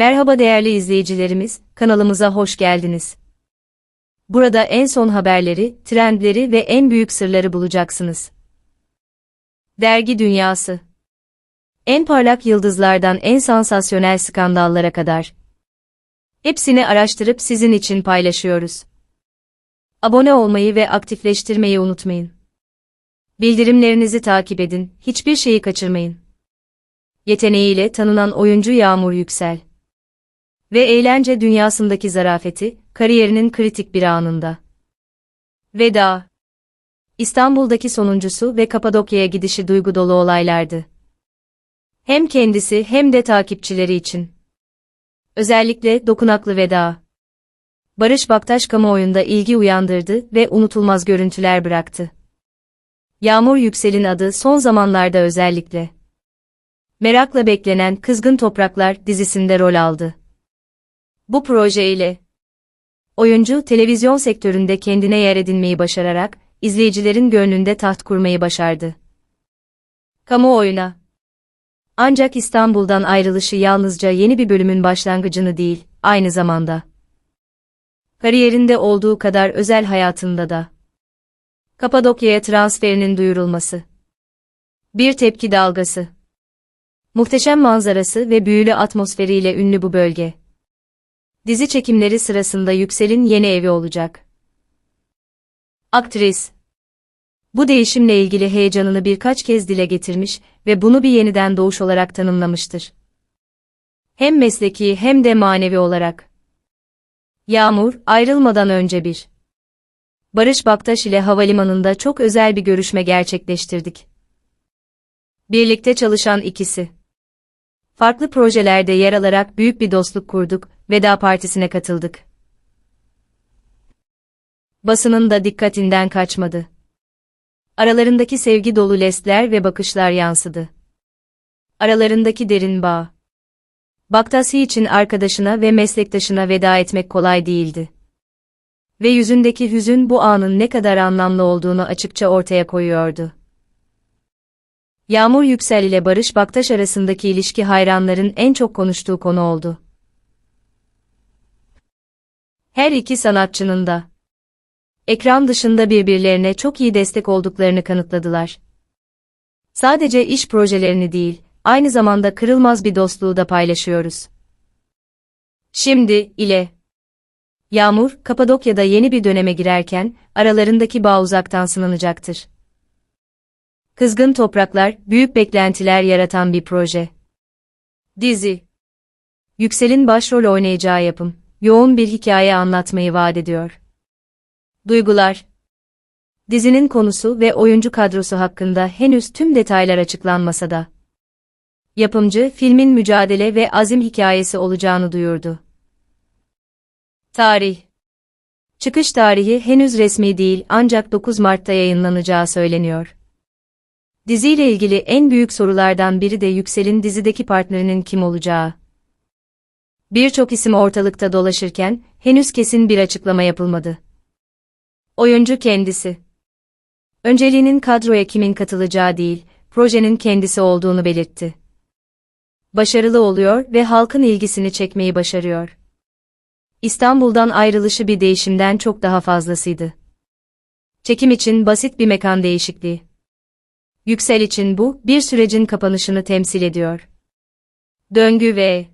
Merhaba değerli izleyicilerimiz, kanalımıza hoş geldiniz. Burada en son haberleri, trendleri ve en büyük sırları bulacaksınız. Dergi Dünyası En parlak yıldızlardan en sansasyonel skandallara kadar. Hepsini araştırıp sizin için paylaşıyoruz. Abone olmayı ve aktifleştirmeyi unutmayın. Bildirimlerinizi takip edin, hiçbir şeyi kaçırmayın. Yeteneğiyle tanınan oyuncu Yağmur Yüksel ve eğlence dünyasındaki zarafeti, kariyerinin kritik bir anında. Veda İstanbul'daki sonuncusu ve Kapadokya'ya gidişi duygu dolu olaylardı. Hem kendisi hem de takipçileri için. Özellikle dokunaklı veda. Barış Baktaş kamuoyunda ilgi uyandırdı ve unutulmaz görüntüler bıraktı. Yağmur Yüksel'in adı son zamanlarda özellikle. Merakla beklenen Kızgın Topraklar dizisinde rol aldı. Bu projeyle oyuncu televizyon sektöründe kendine yer edinmeyi başararak izleyicilerin gönlünde taht kurmayı başardı. Kamuoyuna ancak İstanbul'dan ayrılışı yalnızca yeni bir bölümün başlangıcını değil, aynı zamanda kariyerinde olduğu kadar özel hayatında da Kapadokya'ya transferinin duyurulması. Bir tepki dalgası. Muhteşem manzarası ve büyülü atmosferiyle ünlü bu bölge. Dizi çekimleri sırasında Yüksel'in yeni evi olacak. Aktris Bu değişimle ilgili heyecanını birkaç kez dile getirmiş ve bunu bir yeniden doğuş olarak tanımlamıştır. Hem mesleki hem de manevi olarak. Yağmur, ayrılmadan önce bir. Barış Baktaş ile havalimanında çok özel bir görüşme gerçekleştirdik. Birlikte çalışan ikisi. Farklı projelerde yer alarak büyük bir dostluk kurduk, veda partisine katıldık. Basının da dikkatinden kaçmadı. Aralarındaki sevgi dolu lestler ve bakışlar yansıdı. Aralarındaki derin bağ. Baktasi için arkadaşına ve meslektaşına veda etmek kolay değildi. Ve yüzündeki hüzün bu anın ne kadar anlamlı olduğunu açıkça ortaya koyuyordu. Yağmur Yüksel ile Barış Baktaş arasındaki ilişki hayranların en çok konuştuğu konu oldu. Her iki sanatçının da ekran dışında birbirlerine çok iyi destek olduklarını kanıtladılar. Sadece iş projelerini değil, aynı zamanda kırılmaz bir dostluğu da paylaşıyoruz. Şimdi ile Yağmur, Kapadokya'da yeni bir döneme girerken aralarındaki bağ uzaktan sınanacaktır. Kızgın Topraklar, büyük beklentiler yaratan bir proje. Dizi Yüksel'in başrol oynayacağı yapım, yoğun bir hikaye anlatmayı vaat ediyor. Duygular Dizinin konusu ve oyuncu kadrosu hakkında henüz tüm detaylar açıklanmasa da. Yapımcı, filmin mücadele ve azim hikayesi olacağını duyurdu. Tarih Çıkış tarihi henüz resmi değil ancak 9 Mart'ta yayınlanacağı söyleniyor. Diziyle ilgili en büyük sorulardan biri de Yüksel'in dizideki partnerinin kim olacağı. Birçok isim ortalıkta dolaşırken henüz kesin bir açıklama yapılmadı. Oyuncu kendisi. Önceliğinin kadroya kimin katılacağı değil, projenin kendisi olduğunu belirtti. Başarılı oluyor ve halkın ilgisini çekmeyi başarıyor. İstanbul'dan ayrılışı bir değişimden çok daha fazlasıydı. Çekim için basit bir mekan değişikliği. Yüksel için bu, bir sürecin kapanışını temsil ediyor. Döngü ve